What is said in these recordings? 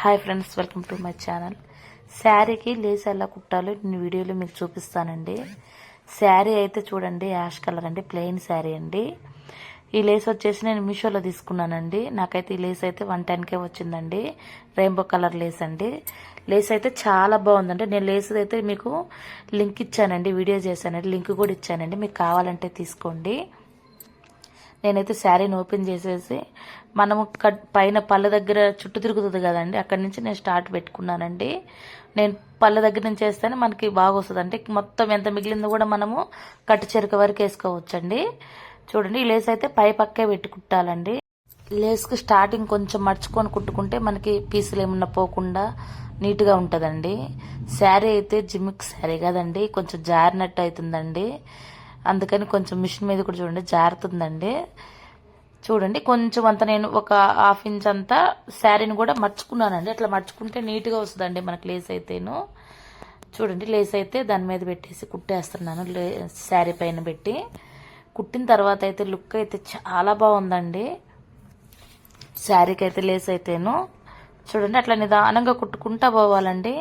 Hi friends welcome to my channel శారీకి lace ఎలా కుట్టాలో నేను వీడియోలో మీకు చూపిస్తానండి. శారీ అయితే చూడండి యాష్ కలర్ అండి ప్లెయిన్ శారీ అండి. ఈ లేస్ వచ్చేసి నేను మీషోలో తీసుకున్నానండి. నాకైతే ఈ లేస్ అయితే వన్ టెన్కే వచ్చిందండి. రెయిన్బో కలర్ లేస్ అండి. లేస్ అయితే చాలా బాగుందండి. నేను లేస్ అయితే మీకు లింక్ ఇచ్చానండి వీడియో చేశానండి లింక్ కూడా ఇచ్చానండి. మీకు కావాలంటే తీసుకోండి. నేనైతే శారీని ఓపెన్ చేసేసి మనము కట్ పైన పళ్ళ దగ్గర చుట్టూ తిరుగుతుంది కదండి అక్కడి నుంచి నేను స్టార్ట్ పెట్టుకున్నానండి. నేను పళ్ళ దగ్గర నుంచి వేస్తేనే మనకి బాగా వస్తుంది. అంటే మొత్తం ఎంత మిగిలిందో కూడా మనము కట్టు చెరుక వరకు వేసుకోవచ్చండి. చూడండి ఈ లేస్ అయితే పై పక్కే పెట్టుకుంటాలండి. లేస్కి స్టార్టింగ్ కొంచెం మర్చుకొని కుట్టుకుంటే మనకి పీసులు ఏమన్నా పోకుండా నీట్గా ఉంటుందండి. శారీ అయితే జిమ్మిక్ శారీ కదండి కొంచెం జారినట్టు అవుతుందండి. అందుకని కొంచెం మిషన్ మీద కూడా చూడండి జారుతుందండి. చూడండి కొంచెం అంత నేను ఒక హాఫ్ ఇంచ్ అంతా శారీని కూడా మర్చుకున్నానండి. అట్లా మర్చుకుంటే నీట్గా వస్తుందండి మనకు లేస్ అయితేను. చూడండి లేస్ అయితే దాని మీద పెట్టేసి కుట్టేస్తున్నాను లే శారీ పైన పెట్టి. కుట్టిన తర్వాత అయితే లుక్ అయితే చాలా బాగుందండి. శారీకి అయితే లేస్ అయితేను. చూడండి అట్లా నిదానంగా కుట్టుకుంటా పోవాలండి.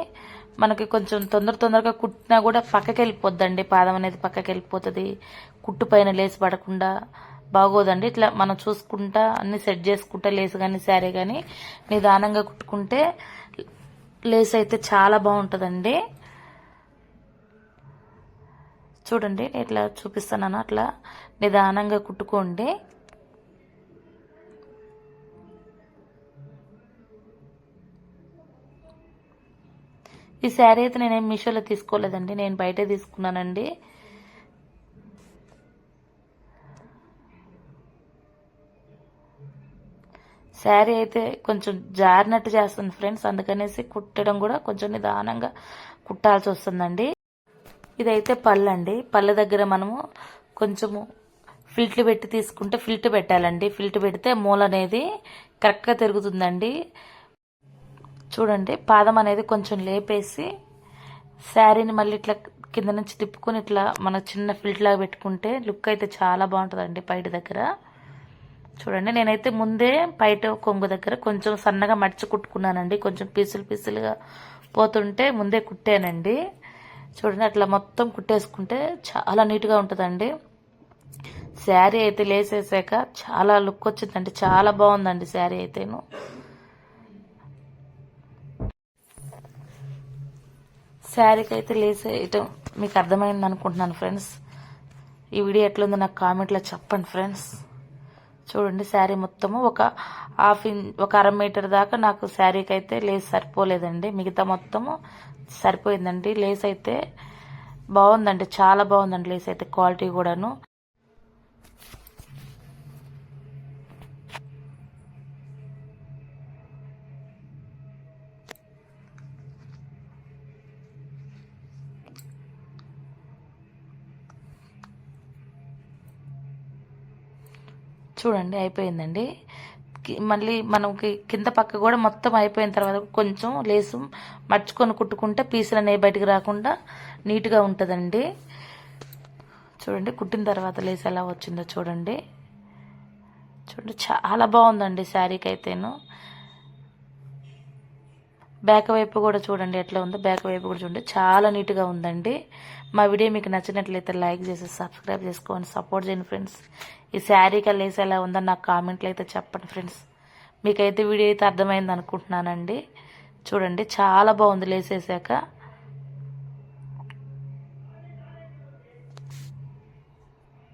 మనకి కొంచెం తొందర తొందరగా కుట్టినా కూడా పక్కకి వెళ్ళిపోద్దండి పాదం అనేది పక్కకి వెళ్ళిపోతుంది కుట్టు పైన లేసి పడకుండా బాగోదండి. ఇట్లా మనం చూసుకుంటా అన్ని సెట్ చేసుకుంటా లేసు కానీ శారీ కానీ నిదానంగా కుట్టుకుంటే లేస్ అయితే చాలా బాగుంటుందండి. చూడండి ఇట్లా చూపిస్తున్నాను అట్లా నిదానంగా కుట్టుకోండి. ఈ శారీ అయితే నేనేం మీషోలో తీసుకోలేదండి నేను బయటే తీసుకున్నానండి. శారీ అయితే కొంచెం జారినట్టు చేస్తుంది ఫ్రెండ్స్ అందుకనేసి కుట్టడం కూడా కొంచెం నిదానంగా కుట్టాల్సి వస్తుందండి. ఇదైతే పళ్ళు అండి పళ్ళ దగ్గర మనము కొంచెము ఫిల్ట్ పెట్టి తీసుకుంటే ఫిల్ట్ పెట్టాలండి. ఫిల్ట్ పెడితే మూల అనేది కరెక్ట్గా తిరుగుతుందండి. చూడండి పాదం అనేది కొంచెం లేపేసి శారీని మళ్ళీ ఇట్లా కింద నుంచి తిప్పుకొని ఇట్లా మన చిన్న ఫిల్ట్ లాగా పెట్టుకుంటే లుక్ అయితే చాలా బాగుంటుందండి పైట దగ్గర. చూడండి నేనైతే ముందే పైట కొంగు దగ్గర కొంచెం సన్నగా మడిచి కుట్టుకున్నానండి. కొంచెం పీసులు పీసులుగా పోతుంటే ముందే కుట్టానండి. చూడండి అట్లా మొత్తం కుట్టేసుకుంటే చాలా నీట్గా ఉంటుందండి. శారీ అయితే లేసేసాక చాలా లుక్ వచ్చిందండి చాలా బాగుందండి శారీ అయితేను. శారీకి అయితే లేస్ వేయటం మీకు అర్థమైంది అనుకుంటున్నాను ఫ్రెండ్స్. ఈ వీడియో ఎట్లుందో నాకు కామెంట్లో చెప్పండి ఫ్రెండ్స్. చూడండి శారీ మొత్తము ఒక హాఫ్ ఇన్ ఒక అర మీటర్ దాకా నాకు శారీకి అయితే లేస్ సరిపోలేదండి. మిగతా మొత్తము సరిపోయిందండి. లేస్ అయితే బాగుందండి చాలా బాగుందండి లేస్ అయితే క్వాలిటీ కూడాను. చూడండి అయిపోయిందండి. మళ్ళీ మనకి కింద పక్క కూడా మొత్తం అయిపోయిన తర్వాత కొంచెం లేసు మర్చుకొని కుట్టుకుంటే పీసులు అనేవి బయటకు రాకుండా నీట్గా ఉంటుందండి. చూడండి కుట్టిన తర్వాత లేస్ ఎలా వచ్చిందో చూడండి. చూడండి చాలా బాగుందండి శారీకి అయితేను బ్యాక్ వైపు కూడా చూడండి ఎట్లా ఉందో బ్యాక్ వైపు కూడా చూడండి. చాలా నీట్గా ఉందండి. మా వీడియో మీకు నచ్చినట్లయితే లైక్ చేసి సబ్స్క్రైబ్ చేసుకోండి సపోర్ట్ చేయండి ఫ్రెండ్స్. ఈ శారీ లేస్ ఎలా ఉందో నాకు కామెంట్లు అయితే చెప్పండి ఫ్రెండ్స్. మీకైతే వీడియో అయితే అర్థమైంది అనుకుంటున్నానండి. చూడండి చాలా బాగుంది లేసేసాక.